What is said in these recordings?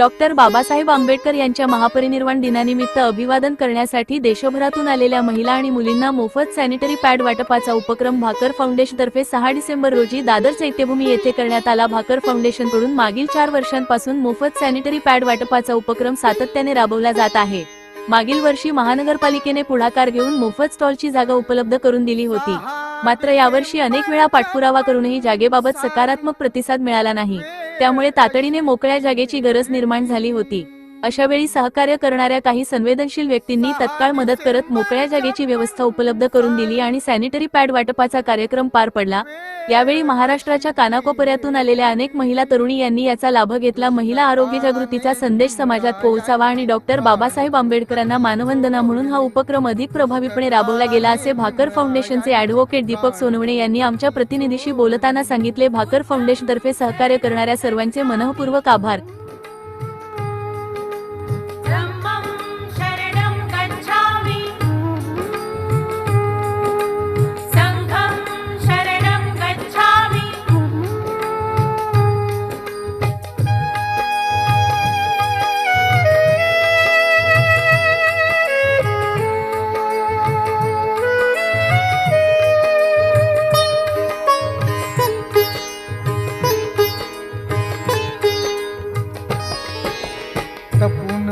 Doctor Babasaheb Ambedkar यांच्या महापरिनिर्वाण दिनानिमित्त अभिवादन करण्यासाठी देशभरातून आलेल्या महिला आणि मुलींना मोफत सॅनिटरी पॅड वाटपाचा उपक्रम भाकर फाउंडेशनतर्फे सहा डिसेंबर रोजी दादर चैत्यभूमी येथे करण्यात आला. भाकर फाउंडेशनकडून मागील चार वर्षांपासून मोफत सॅनिटरी पॅड वाटपाचा उपक्रम सातत्याने राबवला जात आहे. मागील वर्षी महानगरपालिकेने पुढाकार घेऊन मोफत स्टॉलची जागा उपलब्ध करून दिली होती. मात्र यावर्षी अनेक वेळा पाठपुरावा करूनही जागेबाबत सकारात्मक प्रतिसाद मिळाला नाही. त्यामुळे तातडीने मोकळ्या जागेची गरज निर्माण झाली होती. अशा वेळी सहकार्य करणाऱ्या काही संवेदनशील व्यक्तींनी तत्काळ मदत करत मोकळ्या जागेची व्यवस्था उपलब्ध करून दिली आणि सॅनिटरी पॅड वाटपाचा कार्यक्रम पार पडला. यावेळी महाराष्ट्राच्या कानाकोपऱ्यातून आलेल्या अनेक महिला तरुणी यांनी याचा लाभ घेतला. महिला आरोग्य जागृतीचा संदेश समाजात पोहोचावा आणि डॉक्टर बाबासाहेब आंबेडकरांना मानवंदना म्हणून हा उपक्रम अधिक प्रभावीपणे राबवला गेला असे भाकर फाउंडेशनचे ऍडव्होकेट दीपक सोनवणे यांनी आमच्या प्रतिनिधीशी बोलताना सांगितले भाकर फाउंडेशन तर्फे सहकार्य करणाऱ्या सर्वांचे मनःपूर्वक आभार.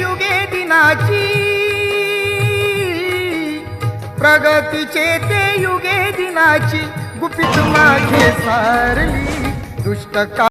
युगे दिनाची. प्रगतीचे ते युगे दिनाची. गुपित माझे सारली दुष्ट का